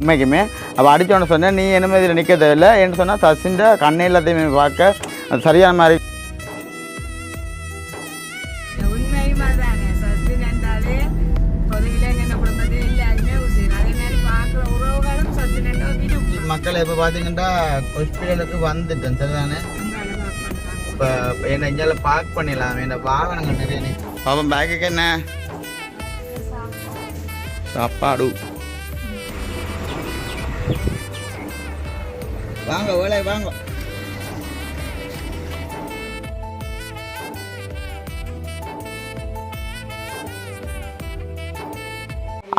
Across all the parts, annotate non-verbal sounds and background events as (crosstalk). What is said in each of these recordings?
உண்மைக்குமே. அப்போ அடித்தோன்னு சொன்னேன் நீ என்ன இதில் நிற்க தேவையில்லை? என்று சொன்னால் தசின்ற கண்ணை எல்லாத்தையுமே பார்க்க அது சரியான மாதிரி மக்கள் இப்போ பார்த்தீங்கன்னா ஹாஸ்பிட்டலுக்கு வந்துட்டேன். சரிதானே? இப்போ என்ன இங்கே பார்க் பண்ணிடலாம். என்ன வாகனங்கள் நிறைய பாப்பா பேக்குக்கு என்ன? சாப்பாடு. வாங்க வேலை வாங்க.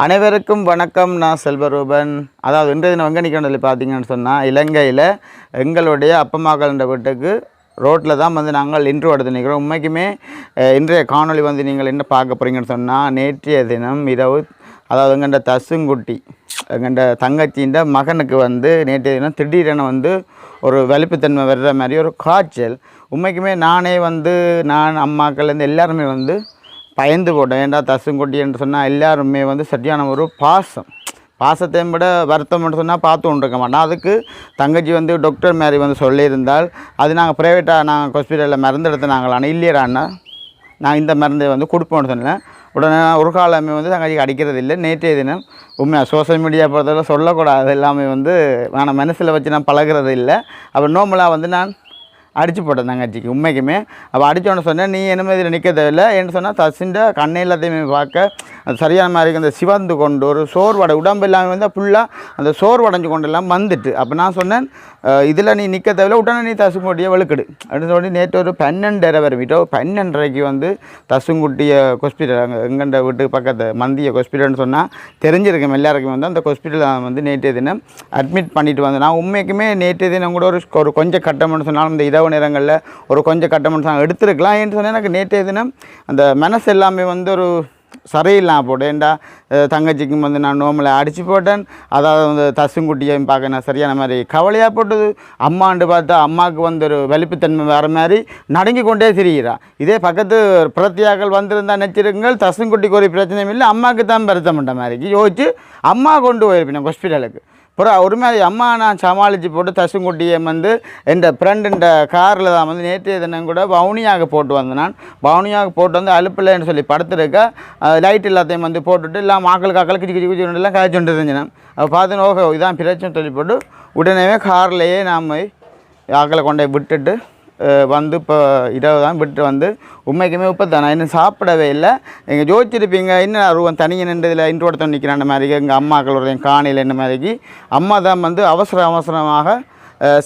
அனைவருக்கும் வணக்கம் நான் செல்வரூபன். அதாவது இன்றைய தினம் எங்கே பார்த்தீங்கன்னு சொன்னால் இலங்கையில் எங்களுடைய அப்பம்மாக்கள் வீட்டுக்கு ரோட்டில் தான் வந்து நாங்கள் இன்று எடுத்து நிற்கிறோம் உண்மைக்குமே இன்றைய காணொளி வந்து நீங்கள் என்ன பார்க்க போகிறீங்கன்னு சொன்னால் நேற்றைய தினம் இரவு அதாவது எங்கண்ட தசுங்குட்டி எங்கண்ட தங்கச்சின்ற மகனுக்கு வந்து நேற்றைய தினம் திடீரென வந்து ஒரு வலிப்புத்தன்மை வர்ற மாதிரி ஒரு காய்ச்சல். உண்மைக்குமே நானே வந்து நான் அம்மாக்கள்லேருந்து எல்லாருமே வந்து பயந்து போட்டேன் ஏன்டா தசுங்குட்டி என்று சொன்னால் எல்லாருமே வந்து சரியான ஒரு பாசம். பாசத்தையும் விட வருத்தம்னு சொன்னால் பார்த்து கொண்டு இருக்க மாட்டோம். அதுக்கு தங்கச்சி வந்து டாக்டர் மாதிரி வந்து சொல்லியிருந்தால் அது நாங்கள் ப்ரைவேட்டாக நாங்கள் ஹாஸ்பிட்டலில் மருந்து எடுத்து நாங்கள் ஆனால் இல்லையடாண்ணா நான் இந்த மருந்தை வந்து கொடுப்போம்னு சொன்னேன். உடனே ஒரு காலமே வந்து தங்கச்சிக்கு அடிக்கிறது இல்லை நேற்றைய தினம் உண்மையாக சோஷியல் மீடியா பொறுத்தவரை சொல்லக்கூடாது. எல்லாமே வந்து நான் மனசில் வச்சு நான் பழகிறது இல்லை அப்போ நோம்பலாக வந்து நான் அடித்து போட்டேன் தங்கச்சிக்கு உண்மைக்குமே. அப்போ அடித்தோன்னு சொன்னேன் நீ என்ன இதில் நிற்க தேவையில்லை? என்று சொன்னால் தசின்ற கண்ணை எல்லாத்தையுமே பார்க்க அது சரியான மாதிரி அந்த சிவந்து கொண்டு ஒரு சோர்வடை உடம்பு இல்லாமல் வந்து ஃபுல்லாக அந்த சோர்வடைஞ்சு கொண்டு எல்லாம் வந்துட்டு. அப்போ நான் சொன்னேன் இதில் நீ நிற்க தேவையில்ல உடனே நீ தசுங்குட்டியை வெளுக்கடு. அப்படின்னு சொல்லி நேற்று ஒரு பன்னெண்டரை வரைமிட்டோ பன்னெண்டரைக்கு வந்து தசுங்குட்டியை ஹாஸ்பிட்டல் அங்கே எங்கண்ட வீட்டுக்கு பக்கத்து மந்திய ஹாஸ்பிட்டல்னு சொன்னால் தெரிஞ்சிருக்கேன் எல்லாருக்கும் வந்து அந்த ஹாஸ்பிட்டலில் வந்து நேற்றைய தினம் அட்மிட் பண்ணிட்டு வந்தேன். நான் உண்மைக்குமே நேற்றைய தினம் கூட ஒரு கொஞ்சம் கட்டம்னு சொன்னாலும் இந்த இதை இரவு நேரங்களில் ஒரு கொஞ்சம் கட்டமன் சாங் எடுத்துருக்கலாம். ஏன்னு சொன்னால் எனக்கு நேற்றைய தினம் அந்த மனசு எல்லாமே வந்து ஒரு சரியில்லாம் போட்டேன் ஏன்டா தங்கச்சிக்கும் வந்து நான் நோமலை அடித்து போட்டேன். அதாவது வந்து தசுங்குட்டியையும் பார்க்க நான் சரியான மாதிரி கவலையாக போட்டது. அம்மாண்டு பார்த்தா அம்மாவுக்கு வந்து ஒரு வலிப்புத்தன்மை வர மாதிரி நடுங்கி கொண்டே திரிகிறான் இதே பக்கத்து பிரத்தியாக்கள் வந்திருந்தா நினச்சிருங்கள் தசுங்குட்டிக்கு ஒரு பிரச்சனையும் இல்லை அம்மாவுக்கு தான் பெருத்தமட்ட மாதிரி. யோசிச்சு அம்மா கொண்டு போயிருப்பேன் ஹாஸ்பிட்டலுக்கு அப்புறம் ஒரு அம்மா நான் சமாளித்து போட்டு தசுங்குட்டியை வந்து என் ஃப்ரெண்டுன்ற காரில் தான் வந்து நேற்றைய தினம் கூட வவுனியாக போட்டு வந்தேன் நான். வவுனியாக போட்டு வந்து அலுப்பில்லைன்னு சொல்லி படுத்துருக்க. லைட் எல்லாத்தையும் வந்து போட்டுட்டு எல்லாம் மாக்கள் காக்கள் கிச்சி கிச்சி கிச்சி எல்லாம் காய்ச்சுட்டு இருந்தேன் அப்போ பார்த்து ஓகே இதான் பிரச்சனை சொல்லி போட்டு உடனே கார்லேயே நாம் ஆக்களை கொண்டு போய் விட்டுட்டு வந்து இப்போ இரவு தான் விட்டு வந்து உண்மைக்குமே இப்போ தான் நான் இன்னும் சாப்பிடவே இல்லை. எங்கள் ஜோதிச்சிருப்பீங்க இன்னும் அருவன் தனியாக நின்றதில் இன்று ஒருத்தன் நிற்கிறான் மாதிரி எங்கள் அம்மாக்களுடைய என் காணியில் என்ன மாதிரிக்கு அம்மா தான் வந்து அவசர அவசரமாக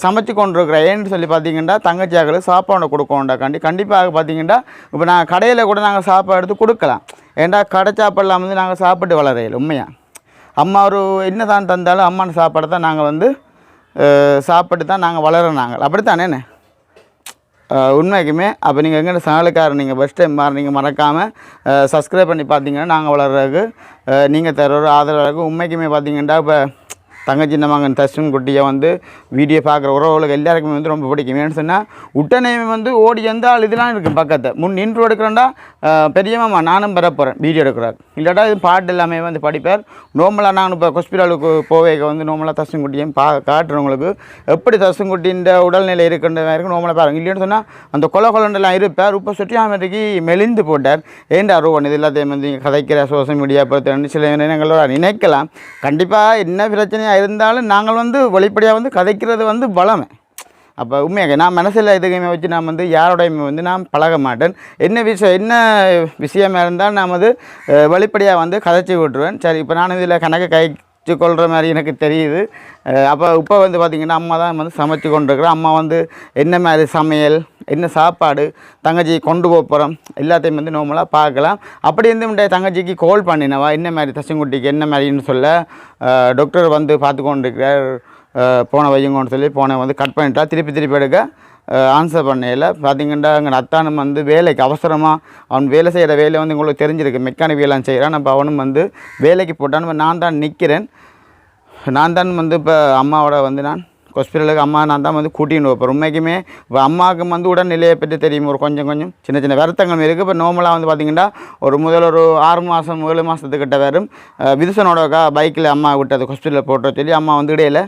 சமைச்சு கொண்டிருக்கிற ஏன்னு சொல்லி பார்த்தீங்கன்னா தங்கச்சியாக்களுக்கு சாப்பாடு கொடுக்கணுண்டாக்காண்டி கண்டிப்பாக பார்த்தீங்கன்னா இப்போ நாங்கள் கடையில் கூட நாங்கள் சாப்பாடு எடுத்து கொடுக்கலாம். ஏன்டா கடை சாப்பாடுலாம் வந்து நாங்கள் சாப்பிட்டு வளரையில் உண்மையாக அம்மா ஒரு என்ன தான் தந்தாலும் அம்மான சாப்பாடு தான் நாங்கள் வந்து சாப்பிட்டு தான் நாங்கள் வளர நாங்கள் அப்படித்தானே உண்மைக்குமே. அப்போ நீங்கள் எங்கே சேனலுக்காரர் நீங்கள் ஃபஸ்ட் டைம் நீங்கள் மறக்காமல் சப்ஸ்கிரைப் பண்ணி பார்த்தீங்கன்னா நாங்கள் வளர்கிறதுக்கு நீங்கள் தர ஒரு ஆதரவாக உண்மைக்குமே பார்த்தீங்கன்னா இப்போ தங்கச்சி மகன் தஸ்வின் குட்டியை வந்து வீடியோ பார்க்குற உறவுகளுக்கு எல்லாருக்குமே வந்து ரொம்ப பிடிக்கும். ஏன்னு சொன்னால் உடனே வந்து ஓடி எந்தால் இதெல்லாம் இருக்குது பக்கத்தை முன் இன்ட்ரோ எடுக்கிறோண்டா பெரிய மாமா நானும் பெற போகிறேன் வீடியோ எடுக்கிறார். இல்லாட்டா இது பாட்டு எல்லாமே வந்து படிப்பார். நோமலாக நான் இப்போ ஹாஸ்பிட்டலுக்கு போவேக வந்து நோமலாக குட்டியும் பா காட்டுறவங்களுக்கு எப்படி தசுங்குட்டின்ற உடல்நிலை இருக்கின்ற மாதிரி நோமலாக பாருங்க. இல்லைன்னு சொன்னால் அந்த கொலை கொலண்டெல்லாம் இருப்பார். இப்போ சுற்றியாமரைக்கு மெலிந்து போட்டார். ஏண்டா ரூபன் இது எல்லாத்தையும் வந்து கதைக்கிற சோஷியல் மீடியா பொறுத்த சில நேரங்களோட நினைக்கலாம். கண்டிப்பாக என்ன பிரச்சனையாக இருந்தாலும் நாங்கள் வந்து வெளிப்படையாக வந்து கதைக்கிறது வந்து பலமே அப்போ உண்மையாக நான் மனசில் எதுகையுமே வச்சு நான் வந்து யாரோடையுமே வந்து நான் பழக மாட்டேன். என்ன விஷயம் என்ன விஷயமா இருந்தால் நான் வந்து வெளிப்படையாக வந்து கதைச்சி விட்ருவேன் சரி இப்போ நான் இதில் கணக்கு சமைச்சு கொள்கிற மாதிரி எனக்கு தெரியுது. அப்போ இப்போ வந்து பார்த்திங்கன்னா அம்மா தான் வந்து சமைச்சு கொண்டிருக்கிறேன் அம்மா வந்து என்ன மாதிரி சமையல் என்ன சாப்பாடு தங்கச்சி கொண்டு போக போகிறோம் எல்லாத்தையும் வந்து நார்மலாக பார்க்கலாம் அப்படி இருந்து முன்னாடி தங்கச்சிக்கு கால் பண்ணினவா? என்ன மாதிரி தசங்குட்டிக்கு என்ன மாதிரின்னு சொல்ல டாக்டர் வந்து பார்த்து கொண்டிருக்கிறார். போனை போன வையுங்கன்னு சொல்லி போனை வந்து கட் பண்ணிட்டா. திருப்பி திருப்பி எடுக்க ஆன்சர் பண்ணையில். பார்த்தீங்கன்னா எங்கள் அத்தானும் வந்து வேலைக்கு அவசரமாக அவன் வேலை செய்கிற வேலை வந்து உங்களுக்கு தெரிஞ்சிருக்கு. மெக்கானிக் வேலை செய்கிறான் அப்போ அவனும் வந்து வேலைக்கு போட்டான். நான் தான் நிற்கிறேன் நான் தான் வந்து இப்போ அம்மாவோட வந்து நான் ஹாஸ்பிட்டலுக்கு அம்மா நான் தான் வந்து கூட்டின்னு வைப்பேன் உண்மைக்குமே இப்போ அம்மாவுக்கு வந்து உடல்நிலையை பற்றி தெரியும். ஒரு கொஞ்சம் கொஞ்சம் சின்ன சின்ன வருத்தங்கள் இருக்குது இப்போ நார்மலாக வந்து பார்த்திங்கன்னா ஒரு முதல் ஒரு ஆறு மாதம் ஏழு மாதத்துக்கிட்ட வரும். விதுசனோட பைக்கில் அம்மா விட்டது. ஹாஸ்பிட்டலில் போட்டோம் சொல்லி அம்மா வந்து இடையில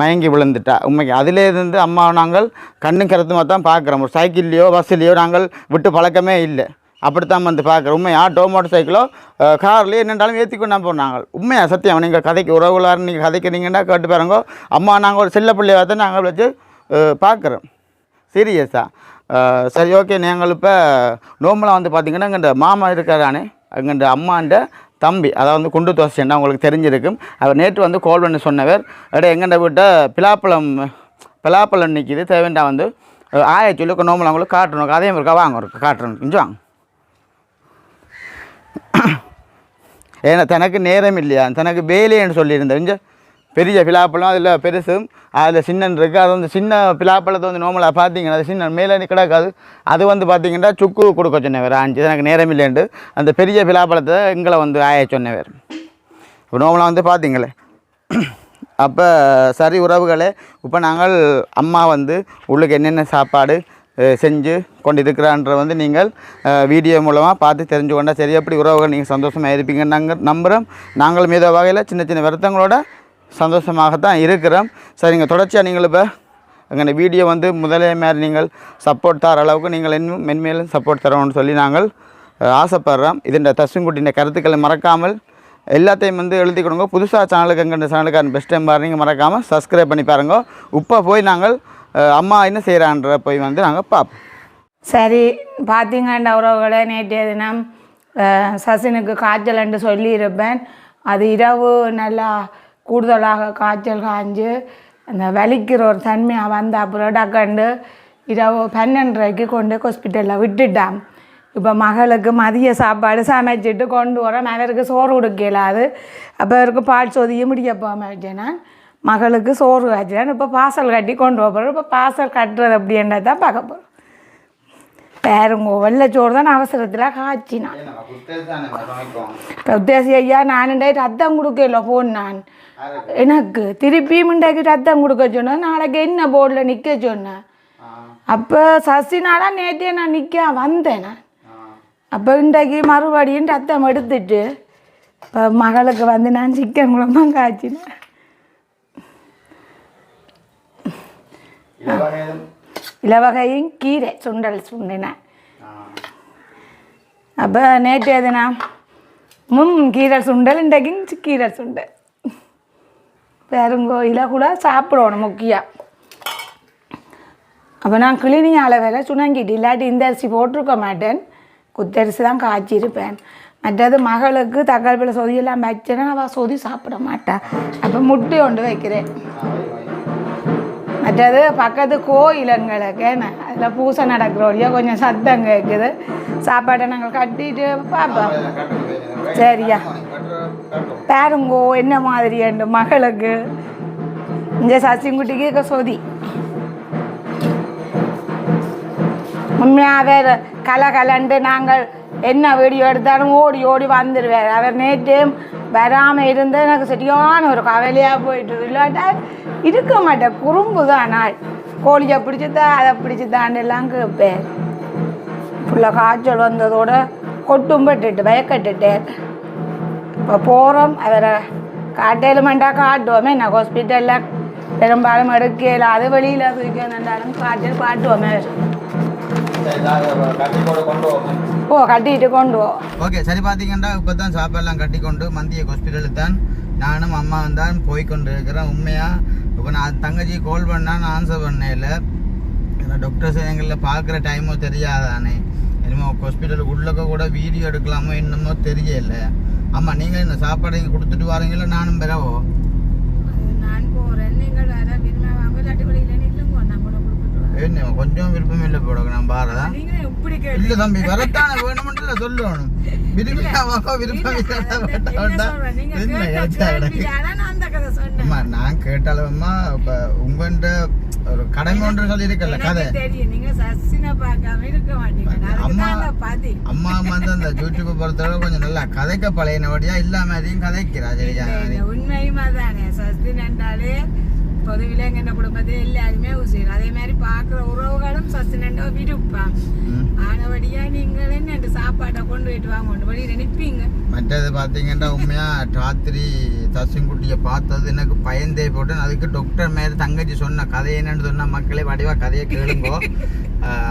மயங்கி விழுந்துட்டா. உண்மைக்கு அதிலே இருந்து அம்மா நாங்கள் கண்ணு கருத்துமாக தான் பார்க்குறோம். ஒரு சைக்கிள்லையோ பஸ்ஸுலேயோ நாங்கள் விட்டு பழக்கமே இல்லை. அப்படித்தான் வந்து பார்க்குறோம். உண்மை ஆட்டோ மோட்டர் சைக்கிளோ கார்லேயே என்னென்றாலும் ஏற்றி கொண்டு தான் போனாங்க. சத்தியம். நீங்கள் கதைக்கு உறவுகளார் நீங்கள் கதைக்கிறீங்கன்னா கேட்டு பாருங்க. அம்மா நாங்கள் ஒரு செல்ல பிள்ளையை தான் நாங்கள் வச்சு பார்க்குறோம். சீரியஸாக சரி ஓகே. நாங்கள் இப்போ நோம்பலாம் வந்து பார்த்திங்கன்னா எங்கள் மாமா இருக்கிறானே எங்கள் அம்மாண்ட தம்பி அதாவது வந்து குண்டு தோசைன்னா உங்களுக்கு தெரிஞ்சிருக்கும். அவர் நேற்று வந்து கால் பண்ணி சொன்னவர். எடே எங்கண்ட வீட்டை? பிலாப்பழம் பிலாப்பழம் நிற்கிது தேவைண்டா வந்து ஆய சொல்லி நோம்பல் அவங்களுக்கு காட்டணும். அதே இருக்கா? வாங்க இருக்கு காட்டுறோம் கொஞ்சம் வாங்க. ஏன்னா தனக்கு நேரம் இல்லையா? தனக்கு வேலைன்னு சொல்லியிருந்தேன் கொஞ்சம் பெரிய பிலாப்பழம் அதில் பெருசும் அதில் சின்னன் இருக்குது அது வந்து சின்ன பிலாப்பழத்தை வந்து நோமலாக பார்த்தீங்கன்னா அது சின்ன மேலே கிடக்காது. அது வந்து பார்த்தீங்கன்னா சுக்கு கொடுக்க சொன்னவர் அஞ்சு எனக்கு நேரம் இல்லைண்டு. அந்த பெரிய பிலாப்பழத்தை எங்களை வந்து ஆய சொன்னவர். இப்போ நோமலாக வந்து பார்த்தீங்களே. அப்போ சரி உறவுகளே இப்போ நாங்கள் அம்மா வந்து உள்ளுக்கு என்னென்ன சாப்பாடு செஞ்சு கொண்டு இருக்கிறான்ற வந்து நீங்கள் வீடியோ மூலமாக பார்த்து தெரிஞ்சு கொண்டா சரி. எப்படி உறவுகள் நீங்கள் சந்தோஷமாக இருப்பீங்கன்னு நாங்கள் நம்புகிறோம் நாங்கள் மீத வகையில் சின்ன சின்ன வருத்தங்களோட சந்தோஷமாக தான் இருக்கிறோம். சரிங்க தொடர்ச்சியாக நீங்கள் இப்போ எங்கள் வீடியோ வந்து முதலே மாதிரி நீங்கள் சப்போர்ட் தர அளவுக்கு நீங்கள் இன்னும் மென்மேலும் சப்போர்ட் தரணும்னு சொல்லி நாங்கள் ஆசைப்படுறோம். இதன் தஸ்வின்குட்டியின் கருத்துக்களை மறக்காமல் எல்லாத்தையும் வந்து எழுதி கொடுங்க. புதுசாக சேனலுக்கு எங்கள் சேனலுக்கான பெஸ்ட் டைம் பாருங்க. மறக்காமல் சப்ஸ்கிரைப் பண்ணி பாருங்க. இப்போ போய் நாங்கள் அம்மா என்ன செய்கிறான்ற போய் வந்து நாங்கள் பார்ப்போம் சரி பார்த்தீங்கண்ட உறவுகளை? நேற்றைய தினம் சசினுக்கு சசினுக்கு என்று சொல்லியிருப்பேன். அது இரவு நல்லா கூடுதலாக காய்ச்சல் காய்ஞ்சு அந்த வலிக்கிற ஒரு தன்மையாக வந்த அப்புறம் டக்கண்டு இரவு பன்னெண்டரைக்கு கொண்டு ஹாஸ்பிட்டலில் விட்டுட்டான். இப்போ மகளுக்கு மதிய சாப்பாடு சமைச்சிட்டு கொண்டு வரேன் அவருக்கு சோறு கொடுக்க இயலாது. அப்போ அவருக்கு பால் சொதிய முடிய போகாம வச்சேன் நான் மகளுக்கு சோறு காய்ச்சினேன் இப்போ பார்சல் கட்டி கொண்டு போகிறோம் இப்போ பார்சல் கட்டுறது அப்படின்றத தான் பார்க்க போகிறோம் பேருங்கோ வெள்ளைச்சோறு தான் அவசரத்தில் காய்ச்சினான். இப்போ உத்தேசி ஐயா நான் ரத்தம் கொடுக்கல போன் நான் எனக்கு திருப்பி முண்டாக்கி ரத்தம் கொடுக்க சொன்னேன் நாளைக்கு என்ன போர்டில் நிற்க சொன்னேன் அப்போ சசினால நேற்றே நான் நிற்க வந்தேன் நான் அப்போ இன்றைக்கு மறுபடியும் ரத்தம் எடுத்துட்டு இப்போ மகளுக்கு வந்து நான் சிக்கன் குழம்பு காய்ச்சினேன் இலவகையும் கீரை சுண்டல் சுண்டினேன் அப்போ நேற்று எதுனா மும் கீரை சுண்டல் இன்றைக்கும் கீரை சுண்டல் பெருங்கோயில கூட சாப்பிடணும் முக்கியம் அப்போ நான் கிளினியால் வேலை சுணங்கிட்டு இல்லாட்டி இந்த அரிசி போட்டிருக்க மாட்டேன். குத்தரிசி தான் காய்ச்சிருப்பேன். மற்றது மகளுக்கு தக்காளி சொதியெல்லாம் வச்சேன்னா அவள் சொதி சாப்பிட மாட்டாள் அப்போ முட்டை கொண்டு வைக்கிறேன். மற்றது பக்கத்து கோயிலுங்களுக்கு அதில் பூசை நடக்கிறோடையோ கொஞ்சம் சத்தம் கேட்குது சாப்பாட்டை நாங்கள் கட்டிட்டு பார்ப்போம் சரியா. பாருங்கோ என்ன மாதிரி என் மகளுக்கு இந்த சசிங்குட்டிக்கு இருக்க சொதி. உண்மையாகவே கல கலண்டு நாங்கள் என்ன வீடியோ எடுத்தாலும் ஓடி ஓடி வந்துடுவார் அவர் நேற்று வராமல் இருந்து எனக்கு சரியான ஒரு கவலையாக போயிட்டு இல்லாட்டா இருக்க மாட்டேன். குறும்பு தான் நாள். கோழியை பிடிச்சதா அதை பிடிச்சிதான்னு எல்லாம் கேட்பேன். ஃபுல்லாக காய்ச்சல் வந்ததோட கொட்டும் பட்டுட்டு பயக்கட்டுட்டேன். இப்போ போகிறோம் அவரை காட்டேலுமெண்டா காட்டுவோமே நான் ஹாஸ்பிட்டலில் பெரும்பாலும் எடுக்கல அது வெளியில் தூக்கி காட்டில் காட்டுவோமே ஓ கட்டிட்டு கொண்டு ஓகே சரி பார்த்தீங்கன்னா இப்போ தான் சாப்பாடெல்லாம் கட்டி கொண்டு மந்திய ஹாஸ்பிட்டலுக்கு தான் நானும் அம்மாவும் தான் போய் கொண்டு இருக்கிறேன் உண்மையாக இப்போ நான் தங்கச்சி கால் பண்ணால் நான் ஆன்சர் பண்ணேன் ஏன்னா டாக்டர்ஸ் எங்களில் பார்க்குற டைமோ தெரியாதானே என்னமோ ஹாஸ்பிட்டலுக்கு உள்ளக்க கூட வீடியோ எடுக்கலாமோ என்னமோ தெரியல ஆமாம் நீங்கள் இந்த சாப்பாடு இங்கே கொடுத்துட்டு வாரீங்களா நானும் பெறவோ நான் போகிறேன் நீங்கள் வேற விரும்ப வாங்க. இல்லாட்டி வெளியில் நில்லுங்க. நான் கூட கொடுத்துட்டு என்ன கொஞ்சம் விருப்பம் இல்லை போட நான் பாரதா இல்ல தம்பி வரத்தானே வேணுமென்று சொல்லணும். விரும்பியாவோ விருப்பம் என்ன அம்மா நான் கேட்டாலும்மா இப்போ உங்கள்கிட்ட ஒரு கடமை ஒன்று சொல்லியிருக்கல கதை? தெரியும். நீங்க சசினை பார்க்காம இருக்க மாட்டீங்க. அம்மா அம்மா அம்மா வந்து அந்த யூடியூப்பை பொறுத்தவரை கொஞ்சம் நல்லா கதைக்க பழையனபடியா இல்லாம அதையும் கதைக்கிறா சரியா? உண்மையுமா தானே சஸ்தின் என்றாலே இப்போ பொதுவிலே எங்க குடும்பத்தில் எல்லாருமே ஊசிடும் அதே மாதிரி பார்க்குற உறவுகளும் சசினண்டோ விருப்பாங்க ம். ஆனபடியா நீங்கள் என்ன சாப்பாட்டை கொண்டு போயிட்டு வாங்க கொண்டு வழி நினைப்பீங்க? மற்றது பார்த்தீங்கன்னா உண்மையா ராத்திரி தசிங்குட்டியை பார்த்தது எனக்கு பயந்தே போட்டேன். அதுக்கு டாக்டர் மாரி தங்கச்சி சொன்ன கதை என்னன்னு சொன்னா மக்களே வடிவா கதையை கேளுங்கோ. (laughs)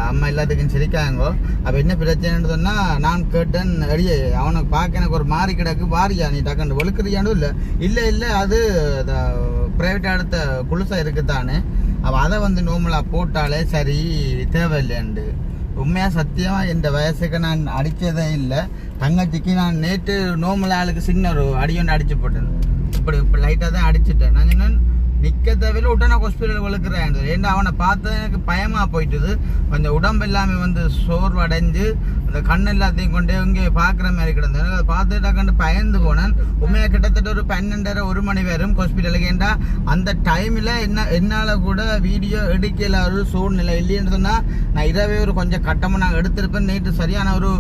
அம்மா எல்லாத்துக்கும் சிரிக்காங்கோ. அப்போ என்ன பிரச்சனைன்னு சொன்னா நான் கேட்டேன் அடியே அவனுக்கு பார்க்க எனக்கு ஒரு மாறி கிடக்கு. வாரியா நீ டக்குன்னு வெளுக்குறியானு இல்லை. இல்லை இல்லை அது ப்ரைவேட் அடுத்த குளுசா இருக்குதானே அப்போ அதை வந்து நோமலாக போட்டாலே சரி தேவையில்லைண்டு உண்மையாக சத்தியமாக இந்த வயசுக்கு நான் அடித்ததே இல்லை. தங்கச்சிக்கு நான் நேற்று நோமல் ஆளுக்கு சின்ன ஒரு அடி ஒன்று போட்டேன். இப்படி இப்போ லைட்டாக தான் அடிச்சிட்டேன். நான் என்ன நிற்க தேவையில்ல உடனே ஹாஸ்பிட்டல் வளர்க்குறேன். ஏன்னா அவனை பார்த்தது எனக்கு பயமாக போயிட்டுது. கொஞ்சம் உடம்பு எல்லாமே வந்து சோர்வடைஞ்சு அந்த கண் எல்லாத்தையும் கொண்டு இங்கே பார்க்குற மாதிரி கிடந்தது. அதை பார்த்துட்டா கண்டு பயந்து போனேன். உண்மையாக கிட்டத்தட்ட ஒரு பன்னெண்டரை ஒரு மணி வரும் ஹாஸ்பிட்டலுக்கு ஏண்டா அந்த டைமில் என்ன என்னால் கூட வீடியோ எடுக்கல ஒரு சூழ்நிலை இல்லைன்னு சொன்னால் நான் இரவே ஒரு கொஞ்சம் கட்டமாக நான் எடுத்திருப்பேன். நேற்று சரியான ஒரு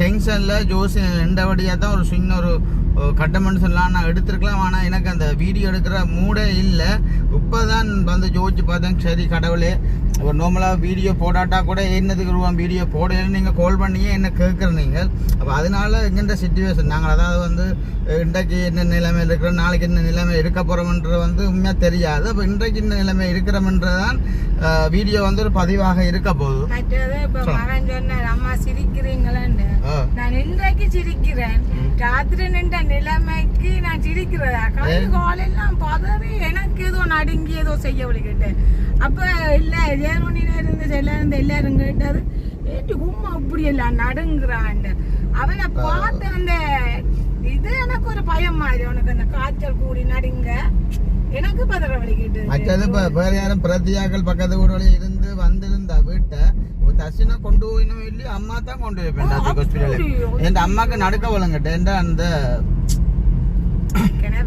டென்ஷனில் ஜோசி நின்றபடியாக தான் ஒரு சின்ன ஒரு அஹ், சொல்லலாம் நான் எடுத்திருக்கலாம். ஆனால் எனக்கு அந்த வீடியோ எடுக்கிற மூடே இல்லை. இப்போ தான் வந்து ஜோதிச்சு பார்த்தேன். சரி கடவுளே ஒரு நார்மலாக வீடியோ போடாட்டா கூட என்னதுக்கு ரூபா வீடியோ போடலன்னு நீங்கள் கால் பண்ணி பண்ணியே என்ன கேட்குற நீங்கள் அப்போ அதனால எங்கென்ற சுச்சுவேஷன் நாங்கள் அதாவது வந்து இன்றைக்கு என்ன நிலைமை இருக்கிறோம் நாளைக்கு என்ன நிலைமை இருக்க போகிறோம்ன்றது வந்து உண்மையாக தெரியாது. அப்போ இன்றைக்கு என்ன நிலைமை இருக்கிறோம்ன்றதான் வீடியோ வந்து ஒரு பதிவாக இருக்க போகுது. அம்மா சிரிக்கிறீங்களான்னு. நான் இன்றைக்கு சிரிக்கிறேன். ராத்திரி நின்ற நிலைமைக்கு நான் சிரிக்கிறதா கை காலெல்லாம் பதறி எனக்கு ஏதோ நடுங்கி ஏதோ செய்ய விളിக்கிட்டேன் அப்ப இல்ல நேரம் இருந்து எல்லாரும் எல்லாரும் கேட்டாரு ஏட்டி உம்மா அப்படி எல்லாம் நடுங்குறான் அவனை பார்த்து அந்த இது எனக்கு ஒரு பயம் மாதிரி. உனக்கு அந்த காய்ச்சல் கூடி நடுங்க. எனக்கு பதற வலிக்கிட்டு மற்றது வேற யாரும் பிரதியாக்கள் பக்கத்து வீடுகளில் இருந்து வந்திருந்தா வீட்டை தர்ஷனை கொண்டு போயினும் இல்லையோ? அம்மா தான் கொண்டு டாக்டர் ஹாஸ்பிட்டலுக்கு என் அம்மாக்கு நடக்க வழங்கட்டேன் அந்த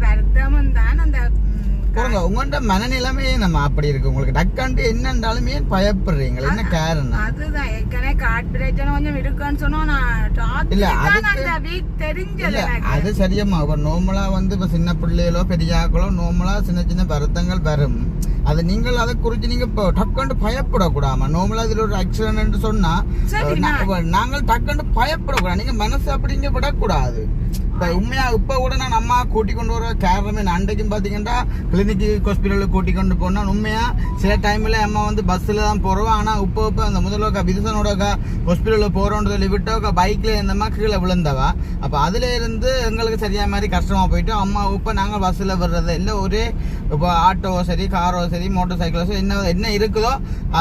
வருத்தமும் தான் அந்த பாருங்க உங்கள்கிட்ட மனநிலைமையே நம்ம அப்படி இருக்கு. உங்களுக்கு டக்காண்டு என்னண்டாலுமே பயப்படுறீங்க? என்ன காரணம்? அதுதான். ஏற்கனவே பிரச்சனை கொஞ்சம் இருக்குன்னு சொன்னோம் நான் இல்ல, வீக் தெரிஞ்சது அது சரியம்மா இப்போ நோமலா வந்து இப்போ சின்ன பிள்ளைகளோ பெரியாக்களோ நோமலா சின்ன சின்ன வருத்தங்கள் வரும். அது நீங்கள் அதை குறித்து நீங்க இப்போ டக்குண்டு பயப்படக்கூடாமா? நோமலா இதுல ஒரு ஆக்சிடென்ட் சொன்னா நாங்கள் டக்குண்டு பயப்படக்கூடாது. நீங்க மனசு அப்படிங்க விடக்கூடாது. இப்போ உண்மையா இப்போ கூட நான் அம்மா கூட்டி கொண்டு வர காரணமே நான் அன்றைக்கும் பார்த்தீங்கன்னா கிளினிக்கு ஹாஸ்பிட்டலுக்கு கூட்டி கொண்டு போனால் உண்மையா சில டைம்ல அம்மா வந்து பஸ்ஸில் தான் போகிறோம் ஆனால் இப்போ இப்போ அந்த முதல்ல விதுசனோட ஹாஸ்பிட்டலில் போகிறோன்னு சொல்லி விட்டு பைக்கில் இருந்தம்மா கீழே விழுந்தவா? அப்போ அதுல இருந்து எங்களுக்கு சரியா மாதிரி கஷ்டமாக போயிட்டோம் அம்மா இப்போ நாங்கள் பஸ்ஸில் வர்றது இல்லை. ஒரே இப்போ ஆட்டோவோ சரி காரோ சரி மோட்டார் சைக்கிளோ சரி என்ன என்ன இருக்குதோ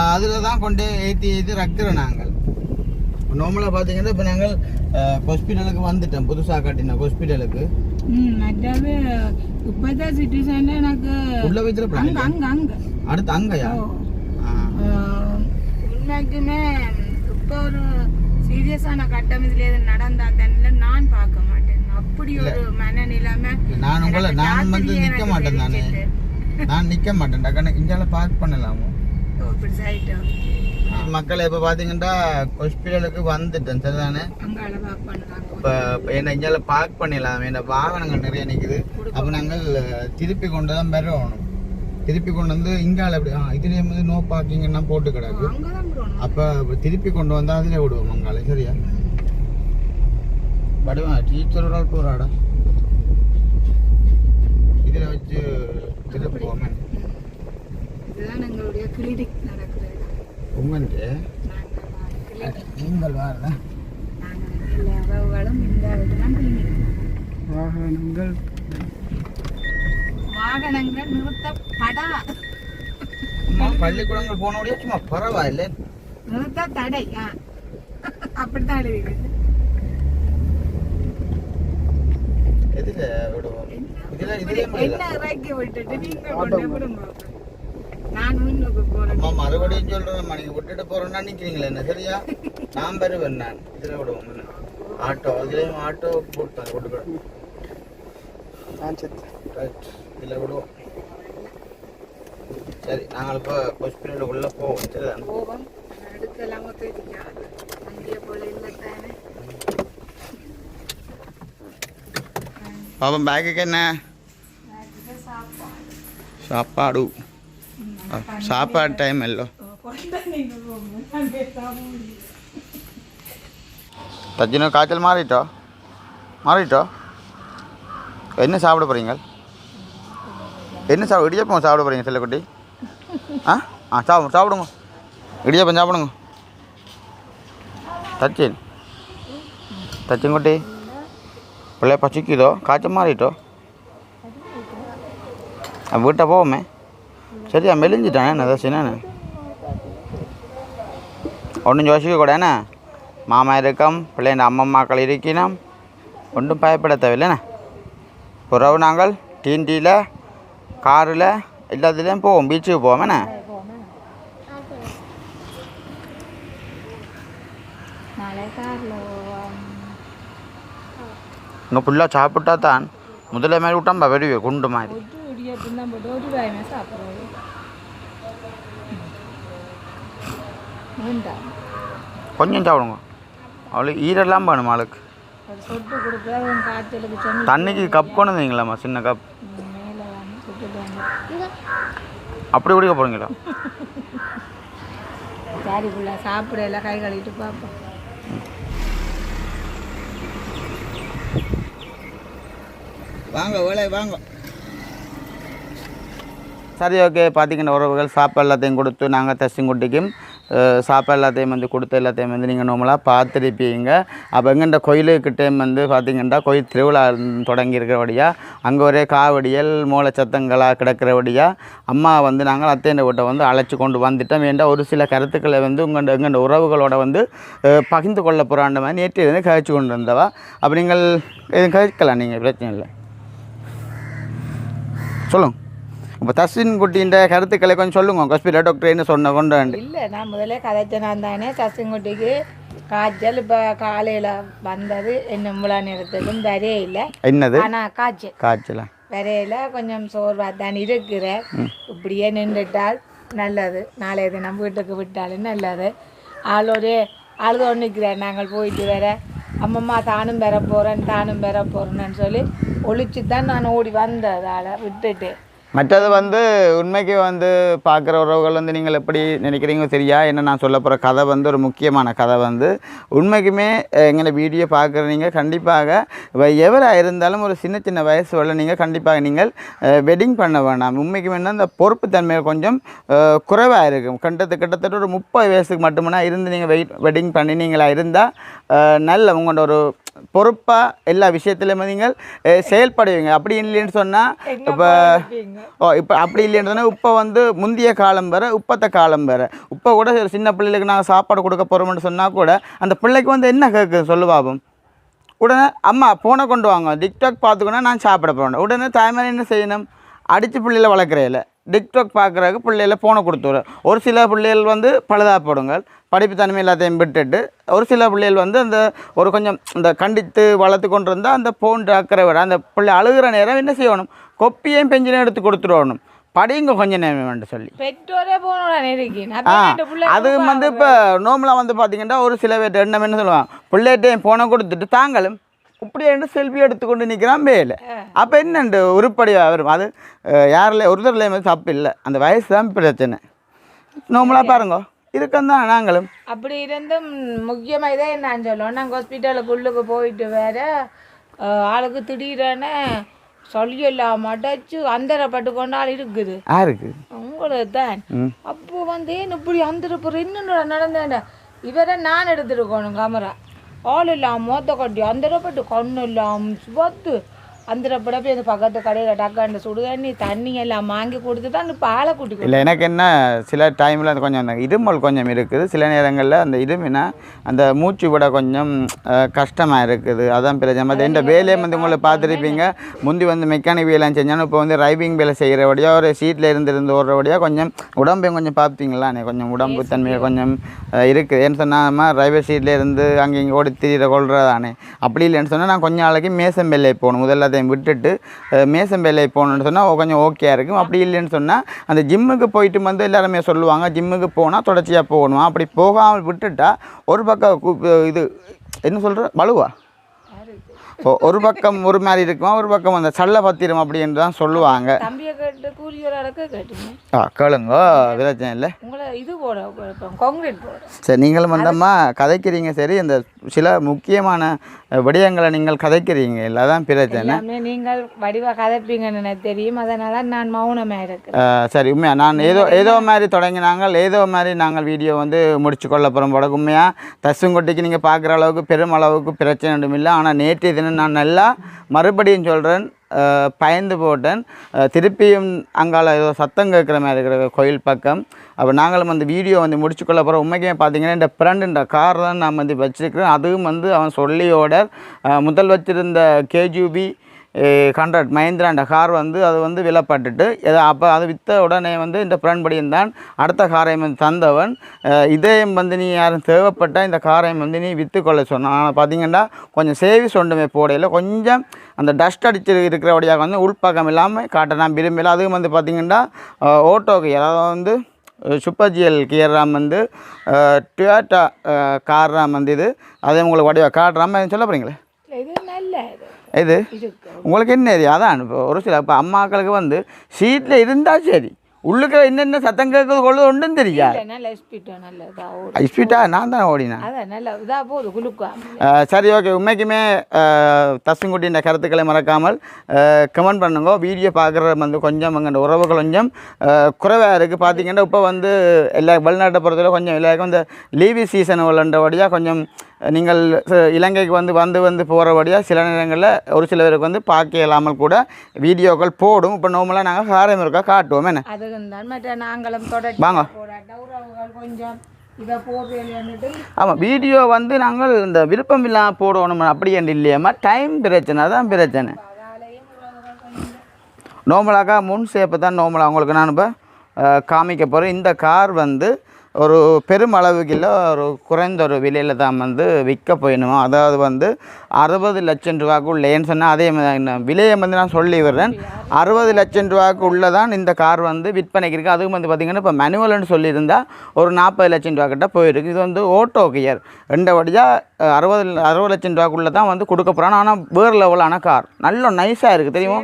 அதில் தான் கொண்டு ஏற்றி ஏற்றி ரக்கிறோம் நாங்கள். நார்மலாக பார்த்தீங்கன்னா இப்போ நாங்கள் ஹாஸ்பிட்டலுக்கு வந்துட்டோம். புதுசாக கட்டின ஹாஸ்பிட்டலுக்கு ம் மற்றது இப்போதான் சிட்டிசன்ல எனக்கு உள்ள வச்சுல அங்க அங்க அங்க. அடுத்து அங்கயா? உண்மைக்குமே இப்போ ஒரு சீரியஸான கட்டம் இதுல எது நடந்தா தானே நான் பார்க்க மாட்டேன். அப்படி ஒரு மனநிலைமை நான் உங்களை நான் வந்து எனக்கு மாட்டேன் நானே. நான் நிக்க மாட்டேன் டக்குனு இங்கால பார்க் பண்ணலாமோ? ஓ, இப்படி சைட்டு மக்கள் இப்போ பார்த்தீங்கன்னா ஹாஸ்பிட்டலுக்கு வந்துட்டேன் சரிதானே அங்கால இப்போ என்ன இங்கால பார்க் பண்ணிடலாம் என்ன வாகனங்கள் நிறைய நிற்குது அப்போ நாங்கள் திருப்பி கொண்டு தான் பெறணும் திருப்பி கொண்டு வந்து இங்கால அப்படி ஆ இதுலேயே வந்து நோ பார்க்கிங்னா போட்டு கிடக்கு அப்போ திருப்பி கொண்டு வந்தால் அதிலே விடுவோம் அங்கால சரியா படுவா டீச்சரோட போகிறாடா இதில் வச்சு திருப்பி போவேன் இதுதான் எங்களுடைய கிளினிக் நடக்கும் உங்களுக்கு நாங்கள் வாரதா வாகனங்கள். வாகனங்கள் நிறுத்தப்படா. பள்ளிக்கூடங்கள் போனோடய சும்மா பரவாயில்ல. நிறுத்த தடை அப்படித்தான் எழுதிருக்கு எதில் விடுவோம்? இதுல இதுல என்ன இறக்கி விட்டுட்டு நீங்க கொண்டு விடுங்க நான் முன்னுக்கு போறேன். அம்மா மறுபடியும் சொல்றேன் நீங்க விட்டுட்டு போறேன்னா நிக்கிறீங்களே என்ன சரியா? நான் பெறுவேன் நான். இதுல விடுவோம். ஆட்டோ அதுலயும் ஆட்டோ போட்டு போட்டுக்கிறேன் ரைட் இதில் விடுவோம். சரி நாங்கள் இப்போ ஹாஸ்பிட்டலுக்கு உள்ள போவோம் சரிதான் கோபம் அடுக்கலாம தெரியாது அங்கே போல இல்லை தானே பாப்பம் பேக்குக்கு என்ன? சாப்பாடு. சாப்பாடு டைம் இல்லோ தஜினோ காய்ச்சல் மாறிட்டோ? மாறிட்டோ? என்ன சாப்பிட போகிறீங்க என்ன சாப்பிட இடியப்பம் சாப்பிட போகிறீங்க செல்லக்குட்டி? ஆ? ஆ சாப்பிடும் சாப்பிடுங்க. இடியப்பம் சாப்பிடுங்க. தச்சின். தச்சின்குட்டி பிள்ளைய பசிக்குதோ? காய்ச்சல் மாறிட்டோ? வீட்டை போவோமே. சரியா மெலிஞ்சிட்டானே. நான் தச்சினேன்னு ஒன்றும் யோசிக்க கூடாதுண்ணே. மாமா இருக்கோம் பிள்ளைங்க அம்மம்மாக்கள் இருக்கணும். ஒன்றும் பயப்பட தேவையில்லைண்ணே பிறகு நாங்கள் டீண்டியில் காரில் எல்லாத்துலேயும் போவோம் பீச்சுக்கு போவோமேண்ணே இன்னும் ஃபுல்லாக சாப்பிட்டா தான் முதல்ல மாதிரி விட்டாம்பா வெடிவே குண்டு மாதிரி. கொஞ்சம் சாப்பிடுங்க அவளுக்கு ஈரெல்லாம் வேணும் ஆளுக்கு தண்ணிக்கு கப் கொண்டு வந்தீங்களாம்மா சின்ன கப் அப்படி குடிக்க போகிறீங்களா சரி புள்ள சாப்பிட எல்லாம் கை கழுவிட்டு பார்ப்போம் வாங்க வேலை வாங்க சரி ஓகே பார்த்தீங்கன்னா உறவுகள் சாப்பாடு எல்லாத்தையும் கொடுத்து நாங்கள் தசிங்குட்டிக்கும் சாப்பாடு எல்லாத்தையும் வந்து கொடுத்து எல்லாத்தையும் வந்து நீங்கள் நார்மலாக பார்த்துருப்பீங்க. அப்போ எங்கண்ட கோயிலுக்கிட்டே வந்து பார்த்தீங்கன்னா கோயில் திருவிழா தொடங்கி இருக்கிறபடியாக அங்கே ஒரே காவடியல் மூளைச்சத்தங்களாக கிடக்கிறபடியாக அம்மா வந்து நாங்கள் அத்தையண்ட வீட்டை வந்து அழைச்சி கொண்டு வந்துட்டோம். வேண்டாம் ஒரு சில கருத்துக்களை வந்து உங்கள் எங்கண்ட உறவுகளோட வந்து பகிர்ந்து கொள்ள போகிறாண்ட மாதிரி நேற்று எதுவும் கழிச்சு கொண்டு வந்தவா அப்போ நீங்கள் எதுவும் கழிக்கலாம் நீங்கள் பிரச்சனை இல்லை. சொல்லுங்கள் இப்போ தஸ்வின் குட்டின்ற கருத்துக்களை கொஞ்சம் சொல்லுங்க. ஹாஸ்பிட்டல் டாக்டர் என்ன சொன்ன கொண்டு வந்து இல்லை நான் முதல்ல கதைச்சனான் தானே சசுங்குட்டிக்கு காய்ச்சல் இப்போ காலையில் வந்தது என்ன முழா நேரத்துக்கும் வரே இல்லை. என்னது? ஆனால் காய்ச்சல். காய்ச்சலா? வரையில கொஞ்சம் சோர்வாக தான் இருக்கிறேன் இப்படியே நின்றுட்டால் நல்லது. நாளைய தினம் வீட்டுக்கு விட்டாலும் நல்லது. ஆளோடே அழுதோடு நிற்கிறேன் நாங்கள் போயிட்டு வர அம்மம்மா தானும் பெற போகிறேன் தானும் பெற போகிறேன்னு சொல்லி ஒழிச்சு தான் நான் ஓடி வந்ததால் விட்டுட்டு. மற்றது வந்து உண்மைக்கு வந்து பார்க்குற உறவுகள் வந்து நீங்கள் எப்படி நினைக்கிறீங்க சரியா? என்ன நான் சொல்ல போகிற கதை வந்து ஒரு முக்கியமான கதை வந்து. உண்மைக்குமே எங்களை வீடியோ பார்க்குற நீங்கள் கண்டிப்பாக வ- எவராக இருந்தாலும் ஒரு சின்ன சின்ன வயசு உள்ள நீங்கள் கண்டிப்பாக நீங்கள் வெட்டிங் பண்ண வேணாம். உண்மைக்குமே என்ன இந்த பொறுப்பு தன்மை கொஞ்சம் குறைவாக இருக்கும். கிட்டத்தட்ட கிட்டத்தட்ட ஒரு முப்பது வயசுக்கு மட்டும்னா இருந்து நீங்கள் வெயிட் வெட்டிங் பண்ணினீங்களா இருந்தால் நல்ல உங்களோட ஒரு பொறுப்பாக எல்லா விஷயத்துலையுமே நீங்கள் செயல்படுவீங்க. அப்படி இல்லைன்னு சொன்னால் இப்போ ஓ இப்போ அப்படி இல்லைன்னு சொன்னால் இப்போ வந்து முந்தைய காலம் வேறு இப்பத்த காலம் வேறு இப்போ கூட ஒரு சின்ன பிள்ளைகளுக்கு நாங்கள் சாப்பாடு கொடுக்க போகிறோம்னு சொன்னால் கூட அந்த பிள்ளைக்கு வந்து என்ன கேட்குது சொல்லுவாபம் உடனே அம்மா ஃபோனை கொண்டு வாங்க. டிக்டாக் பார்த்துக்கணும் நான் சாப்பிட போகிறேன் உடனே தாய்மாரி என்ன செய்யணும்? அடித்து பிள்ளைகளை வளர்க்குறையில டிக்டாக் பார்க்குறதுக்கு பிள்ளைகளை ஃபோனை கொடுத்துரு ஒரு சில பிள்ளைகள் வந்து பழுதாக போடுங்க படிப்பு தன்மை எல்லாத்தையும் விட்டுட்டு ஒரு சில பிள்ளைகள் வந்து அந்த ஒரு கொஞ்சம் இந்த கண்டித்து வளர்த்து கொண்டு இருந்தால் அந்த ஃபோன் அக்கறை விட அந்த பிள்ளை அழுகிற நேரம் என்ன செய்யணும்? கொப்பியையும் பெஞ்சினையும் எடுத்து கொடுத்துடணும். படிங்க கொஞ்ச நேரம் வேண்டு சொல்லி. ஆ அது வந்து இப்போ நோம்பலாக வந்து பார்த்தீங்கன்னா ஒரு சில பேர் எண்ணம் என்ன சொல்லுவாங்க? பிள்ளைகிட்டையும் போனை கொடுத்துட்டு தாங்களும் இப்படியே செல்ஃபி எடுத்துக்கொண்டு நிற்கிறான் வேலை அப்போ என்னண்டு உருப்படியாக வரும். அது யாரில் ஒருத்தர்லேயும் தப்பு இல்லை. அந்த வயசு தான் பிரச்சனை. நோம்பலாக பாருங்க. இருக்கந்தான் தான் நாங்களும். அப்படி இருந்தும் முக்கியமாக இதே நான் சொல்லுவேன். நாங்கள் ஹாஸ்பிட்டலுக்கு உள்ளுக்கு போயிட்டு வேற ஆளுக்கு திடீரென சொல்லியெல்லாம் மடச்சு அந்தரப்பட்டு கொண்டாள் இருக்குது. யாருக்கு உங்களுக்கு தான் அப்போ வந்து ஏன் இப்படி அந்தரப்புறம் இன்னும் நடந்தேன் இவரை நான் எடுத்துருக்கணும் கேமரா ஆள் இல்லாம மொத்த கட்டி அந்தரப்பட்டு கண்ணு இல்லாம சுபத்து அந்தரப்பட போய் அந்த பக்கத்து கடையில் டக்காண்டு சுடுதண்ணி தண்ணி எல்லாம் வாங்கி கொடுத்து தான் இப்போ ஆளை கூட்டி இல்லை எனக்கு என்ன சில டைமில் அந்த கொஞ்சம் அந்த இருமல் கொஞ்சம் இருக்குது சில நேரங்களில் அந்த இருமினா அந்த மூச்சு விட கொஞ்சம் கஷ்டமாக இருக்குது அதான் பிரச்சனை அது இந்த வேலையை வந்து உங்களை பார்த்துருப்பீங்க முந்தி வந்து மெக்கானிக் வேலை செஞ்சாலும் இப்போ வந்து ரைவிங் வேலை செய்கிறபடியாக ஒரு சீட்டில் இருந்து இருந்து ஓடுறபடியாக கொஞ்சம் உடம்பையும் கொஞ்சம் பார்ப்பீங்களா கொஞ்சம் உடம்பு தன்மையை கொஞ்சம் இருக்குது ஏன்னு சொன்னாமா ரயில்வே சீட்டில் இருந்து அங்கே இங்கே ஓடி திரியிற கொள்றதானே அப்படி இல்லைன்னு சொன்னால் நான் கொஞ்ச நாளைக்கு மேசம் வேலை போகணும் முதல்ல அதை விட்டுட்டு மேசம் வேலை போகணுன்னு சொன்னால் கொஞ்சம் ஓகேயா இருக்கும். அப்படி இல்லைன்னு சொன்னால் அந்த ஜிம்முக்கு போயிட்டு வந்து எல்லாருமே சொல்லுவாங்க ஜிம்முக்கு போனால் தொடர்ச்சியாக போகணும்? அப்படி போகாமல் விட்டுட்டா ஒரு பக்கம் இது என்ன சொல்கிற பலுவா ஒ- ஒரு பக்கம் ஒரு மாதிரி இருக்குமா ஒரு பக்கம் அந்த சல்ல பத்திரம் அப்படின்னு தான் சொல்லுவாங்க. ஆ கேளுங்க பிரச்சனை இல்லை. சரி நீங்களும் வந்தம்மா கதைக்கிறீங்க. சரி இந்த சில முக்கியமான விடயங்களை நீங்கள் கதைக்கிறீங்க. இல்லை அதான் பிரச்சனை நீங்கள் வடிவா கதைப்பீங்கன்னு எனக்கு தெரியும். அதனால நான் மௌனமாக இருக்கிறேன். அஹ், சரி உண்மையா நான் ஏதோ ஏதோ மாதிரி தொடங்கினாங்க ஏதோ மாதிரி நாங்கள் வீடியோ வந்து முடிச்சு கொள்ள போகிறோம் போட உண்மையாக தசுங்கொட்டிக்கு நீங்கள் பார்க்குற அளவுக்கு பெரும் அளவுக்கு பிரச்சனை ஒன்றும் இல்லை. ஆனால் நேற்றைய தினம் நான் நல்லா மறுபடியும் சொல்கிறேன் பயந்து போட்டேன். திருப்பியும் அங்கால ஏதோ சத்தம் கேட்குற மாதிரி இருக்கிற கோயில் பக்கம். அப்போ நாங்களும் அந்த வீடியோ வந்து முடிச்சுக்கொள்ள போகிறோம் உண்மைக்குமே பார்த்தீங்கன்னா இந்த ஃப்ரெண்டுன்ற கார் தான் நான் வந்து வச்சுருக்கிறேன். அதுவும் வந்து அவன் சொல்லியோட முதல் வச்சிருந்த கேஜிபி ஹண்ட்ரட் மஹிந்திராண்ட கார் வந்து அது வந்து விலப்பட்டுட்டு எதோ அப்போ அது விற்ற உடனே வந்து இந்த புறன்படியும் தான் அடுத்த காரையும் வந்து தந்தவன். இதயம் வந்து நீ யாரும் தேவைப்பட்டால் இந்த காரையும் வந்து நீ விற்றுக்கொள்ள சொன்னான். ஆனால் பார்த்தீங்கன்னா கொஞ்சம் சேவிஸ் ஒன்றுமே போடையில். கொஞ்சம் அந்த டஸ்ட் அடிச்சு இருக்கிறபடியாக வந்து உள்பக்கம் இல்லாமல் காட்ட நான் விரும்பல. அதுவும் வந்து பார்த்தீங்கன்னா ஓட்டோக்கு அதாவது வந்து சூப்பர் ஜிஎல் கியர் ராம் வந்து டொயோட்டா கார் ராம் வந்து இது. அதே உங்களுக்கு வடிவா காட்டுறாம சொல்ல போகிறீங்களே இது உங்களுக்கு என்ன ஏரியா அதான் இப்போ ஒரு சில இப்போ அம்மாக்களுக்கு வந்து சீட்டில் இருந்தால் சரி. உள்ளுக்கு என்னென்ன சத்தம் கேட்கறது கொள்ளது ஒன்றும் தெரியா? ஸ்பீட்டோ நான் தான் ஓடினேன். சரி ஓகே உண்மைக்குமே தசுங்குட்டியின் கருத்துக்களை மறக்காமல் கமெண்ட் பண்ணுங்க. வீடியோ பார்க்குற வந்து கொஞ்சம் அங்கே உறவுகள் கொஞ்சம் குறைவாக இருக்குது பார்த்தீங்கன்னா இப்போ வந்து எல்லா வெளிநாட்டை பொறுத்தவரை கொஞ்சம் எல்லாருக்கும் இந்த லீவி சீசன் உள்ளன்றபடியாக கொஞ்சம் நீங்கள் இலங்கைக்கு வந்து வந்து வந்து போகிறபடியாக சில நேரங்களில் ஒரு சில பேருக்கு வந்து பார்க்க இல்லாமல் கூட வீடியோக்கள் போடும். இப்போ நார்மலாக நாங்கள் காரம் இருக்கா காட்டுவோம். என்ன? தான் நாங்களும் தொடர்ச்சி வாங்க. கொஞ்சம் ஆமாம் வீடியோ வந்து நாங்கள் இந்த விருப்பம் இல்லாமல் போடணும். அப்படி என்று இல்லையாம்மா. டைம் பிரச்சனை அதான் பிரச்சனை. நார்மலாக முன் சேப்பு தான் நார்மலாக உங்களுக்கு நான் இப்போ காமிக்க போகிறேன் இந்த கார் வந்து ஒரு பெரும் அளவுக்கு ஒரு குறைந்த ஒரு விலையில் தான் வந்து விற்க போயிடணுமா அதாவது வந்து அறுபது லட்சம் ரூபாய்க்கு உள்ளேன்னு சொன்னால் அதே மாதிரி விலையை வந்து நான் சொல்லி விடுறேன். அறுபது லட்சம் ரூபாய்க்கு உள்ளே தான் இந்த கார் வந்து விற்பனைக்கு இருக்குது அதுவும் வந்து பார்த்திங்கன்னா இப்போ மேனுவல்னு சொல்லியிருந்தா ஒரு நாற்பது லட்சம் ரூபா கிட்ட போயிருக்கு. இது வந்து ஓட்டோ கியர் ரெண்டபடியாக அறுபது அறுபது லட்சம் ரூபாக்குள்ளே தான் வந்து கொடுக்க போகிறான் ஆனால் வேறு லெவலான கார் நல்ல நைஸாக இருக்குது தெரியுமா?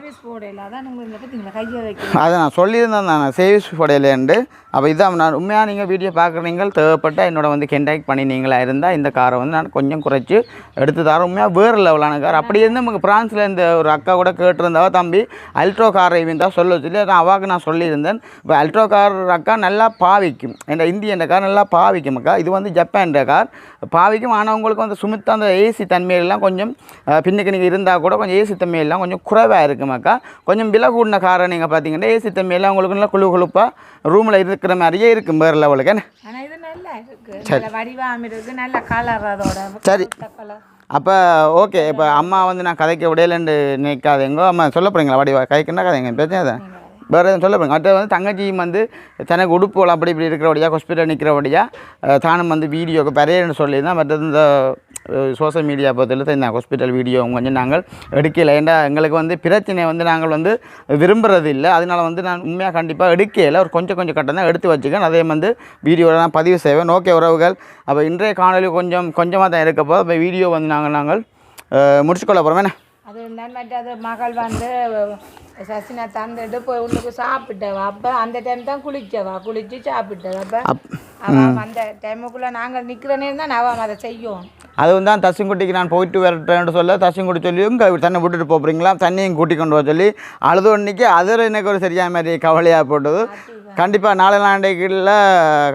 அதை நான் சொல்லியிருந்தேன் நான் சேவிஸ் படையிலேண்டு அப்போ இதான் நான் உண்மையாக நீங்கள் வீடியோ பார்க்குறீங்க தேவைப்பட்ட என்னோட வந்து கெண்டாக்ட் பண்ணி நீங்களா இருந்தால் இந்த காரை வந்து நான் கொஞ்சம் குறைச்சி எடுத்து தரேன். உண்மையாக வேறு லெவலான கார் அப்படி இருந்து நமக்கு பிரான்ஸில் இந்த ஒரு அக்கா கூட கேட்டிருந்தாவா தம்பி அல்ட்ரோ காரை தான் சொல்ல சொல்லி நான் அவாக்கு நான் சொல்லியிருந்தேன். இப்போ அல்ட்ரோ கார் அக்கா நல்லா பாவிக்கும். இந்த இந்தியன் கார் நல்லா பாவிக்கும் அக்கா. இது வந்து ஜப்பான் கார் பாவிக்கும். ஆனால் உங்களுக்கு வந்து சுமித்தா அந்த ஏசி தன்மையெல்லாம் கொஞ்சம் பின்னுக்கு நீங்கள் இருந்தால் கூட கொஞ்சம் ஏசி தன்மையெல்லாம் கொஞ்சம் குறைவாக இருக்குமாக்கா கொஞ்சம் விலை கூடின காரை நீங்கள் பார்த்தீங்கன்னா ஏசி தன்மையெல்லாம் உங்களுக்கு நல்லா குழு குழுப்பாக ரூமில் இருக்கிற மாதிரியே இருக்கும் வேறு லெவலுக்கு அதோட. சரி. அப்போ ஓகே இப்போ அம்மா வந்து நான் கதைக்க விடையிலன்னு நினைக்காதேங்கோ அம்மா சொல்ல போகிறீங்களா வாடி கதைக்குன்னா கதைங்க? பிரச்சனை தான் வேறு எதுவும் சொல்ல போகிறீங்க அடுத்து வந்து தங்கச்சியும் வந்து தனக்கு உடுப்புகள் அப்படி இப்படி இருக்கிறபடியா ஹாஸ்பிட்டல் நிற்கிறபடியா தானும் வந்து வீடியோக்கு பெரியன்னு சொல்லி தான் மற்றது இந்த சோஷியல் மீடியா பொறுத்தவரை இந்த ஹாஸ்பிட்டல் வீடியோ கொஞ்சம் நாங்கள் எடுக்கலை. ஏன்டா எங்களுக்கு வந்து பிரச்சனை வந்து நாங்கள் வந்து விரும்புறது இல்லை. அதனால வந்து நான் உண்மையாக கண்டிப்பாக எடுக்கல. ஒரு கொஞ்சம் கொஞ்சம் கட்டம் தான் எடுத்து வச்சுக்கேன். அதே வந்து வீடியோவில் நான் பதிவு செய்வேன். ஓகே உறவுகள். அப்போ இன்றைய காணொலி கொஞ்சம் கொஞ்சமாக தான் இருக்க போது அப்போ வீடியோ வந்து நாங்கள் நாங்கள் முடிச்சுக்கொள்ள போகிறோம் என்ன? அது மற்றது மகள் வந்து சசினா தந்துட்டு போய் உள்ளுக்கு சாப்பிட்டவா. அப்போ அந்த டைம் தான் குளிச்சவா? குளிச்சு சாப்பிட்டவா அப்போ அவன் அந்த டைமுக்குள்ளே நாங்கள் தான் அவன் அதை செய்யும். அது வந்து தான் தசிங்குட்டிக்கு நான் போயிட்டு வரட்டேன்னு சொல்ல தசிங்குட்டி சொல்லி இங்கே தண்ணி விட்டுட்டு போகிறீங்களா தண்ணியும் கூட்டி கொண்டு வர சொல்லி அழுது அன்னைக்கு அதில் எனக்கு ஒரு சரியான மாதிரி கவலையாக போட்டது. கண்டிப்பாக நாலு நாளைக்குள்ள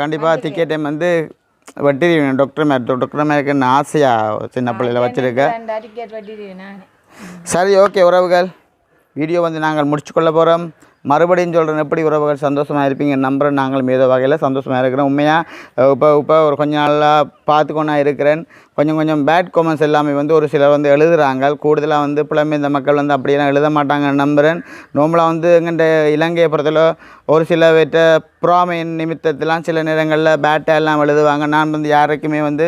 கண்டிப்பாக டிக்கெட்டை வந்து வெட்டிடுவேன். டாக்டர் மேர் டாக்டர் ஆசையாக சின்ன பிள்ளையில வச்சுருக்கேன் சரி ஓகே உறவுகள். வீடியோ வந்து நாங்கள் முடிச்சுக்கொள்ள போகிறோம் மறுபடியும் சொல்கிறேன் எப்படி உறவுகள் சந்தோஷமாக இருப்பீங்க? நம்புகிறேன் நாங்கள் மீத வகையில் சந்தோஷமாக இருக்கிறோம். உண்மையாக இப்போ இப்போ ஒரு கொஞ்ச நாளாக பார்த்து கொண்டா இருக்கிறேன். கொஞ்சம் கொஞ்சம் பேட் கமெண்ட்ஸ் எல்லாமே வந்து ஒரு சிலர் வந்து எழுதுகிறாங்க கூடுதலாக வந்து புலமை இந்த மக்கள் வந்து அப்படியெல்லாம் எழுத மாட்டாங்கன்னு நம்புகிறேன் நோம்பலாக வந்து எங்கள்கிட்ட இலங்கையை பொறுத்தல ஒரு சில பேர்ட்ட ப்ராமையின் நிமித்தத்திலாம் சில நேரங்களில் பேட்டை எல்லாம் எழுதுவாங்க. நான் வந்து யாருக்குமே வந்து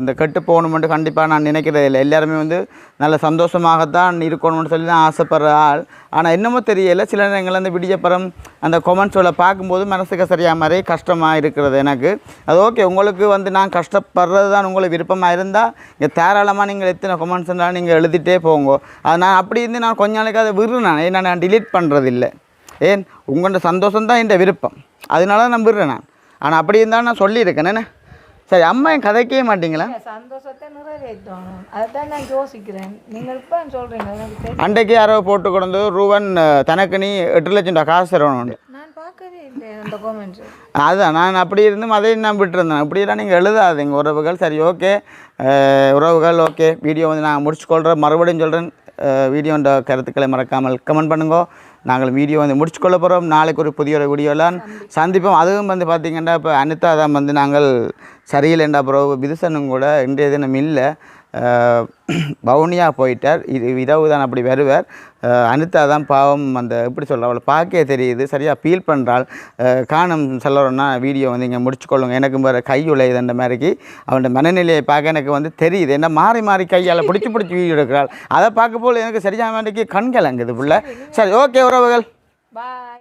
இந்த கெட்டு போகணுமென்று கண்டிப்பாக நான் நினைக்கிறது இல்லை. எல்லாருமே வந்து நல்ல சந்தோஷமாகத்தான் இருக்கணும்னு சொல்லி தான் ஆசைப்படுற ஆள். ஆனால் என்னமோ தெரியல. சில நேரங்களில் அந்த விடியப்புறம் அந்த கொமெண்ட்ஸோட பார்க்கும்போது மனசுக்கு சரியாக மாதிரி கஷ்டமாக இருக்கிறது எனக்கு. அது ஓகே உங்களுக்கு வந்து நான் கஷ்டப்படுறது தான் உங்களை விருப்பம். விருப்பமாக இருந்தால் இங்கே தாராளமாக நீங்கள் எத்தனை கொமெண்ட்ஸ் இருந்தாலும் நீங்கள் எழுதிட்டே போங்க. அது நான் அப்படி இருந்து நான் கொஞ்ச நாளைக்கு அதை விடுறேன். ஏன்னா நான் டிலீட் பண்ணுறதில்லை ஏன்? உங்களோட சந்தோஷம் தான் என் விருப்பம். அதனால நான் விடுறேன் நான். ஆனால் அப்படி இருந்தாலும் நான் சொல்லியிருக்கேன். என்ன? சரி அம்மா என் கதைக்கவே மாட்டீங்களா? சந்தோஷத்தை நிறைவேற்றணும். அதைத்தான் நான் யோசிக்கிறேன். நீங்கள் இப்போ சொல்கிறீங்க அன்றைக்கு யாரோ போட்டு கொண்டு ரூவன் தனக்கு நீ எட்டு லட்சம் காசு தரணும் நான் பார்க்கவே இல்லை அந்த காமெண்ட்ஸ் அதுதான் நான் அப்படி இருந்தும் அதையும் நான் விட்டுருந்தேன். அப்படியெல்லாம் நீங்கள் எழுதாதீங்க. உறவுகள் சரி ஓகே. உறவுகள் ஓகே. வீடியோ வந்து நான் முடிச்சுக்கொள்கிறேன் மறுபடியும் சொல்கிறேன் வீடியோன்ற கருத்துக்களை மறக்காமல் கமெண்ட் பண்ணுங்க. நாங்கள் வீடியோ வந்து முடிச்சுக்கொள்ள போகிறோம் நாளைக்கு ஒரு புதிய ஒரு வீடியோலாம் சந்திப்போம். அதுவும் வந்து பார்த்திங்கன்னா இப்போ அனிதா தான் வந்து நாங்கள் சரியில்லைண்டா ப்ரோ விதுசனும் கூட இன்றைய தினம் இல்லை. வவுனியா போயிட்டார். இது இரவு தான் அப்படி வருவார். அனிதா தான் பாவம் அந்த எப்படி சொல்ல அவளை பார்க்கவே தெரியுது. சரியாக ஃபீல் பண்ணுறாள் காணும் சொல்லறோன்னா வீடியோ வந்து இங்கே முடிச்சுக்கொள்ளுங்க எனக்கு வேறு கை உழையுது அந்த மாதிரிக்கு. அவனோட மனநிலையை பார்க்க எனக்கு வந்து தெரியுது. என்ன மாறி மாறி கையால் பிடிச்சி பிடிச்சி வீடியோ எடுக்கிறாள். அதை பார்க்க போல் எனக்கு சரியான வேண்டிக்கு கண் கலங்குது புள்ள. சரி ஓகே உறவுகள். பாய்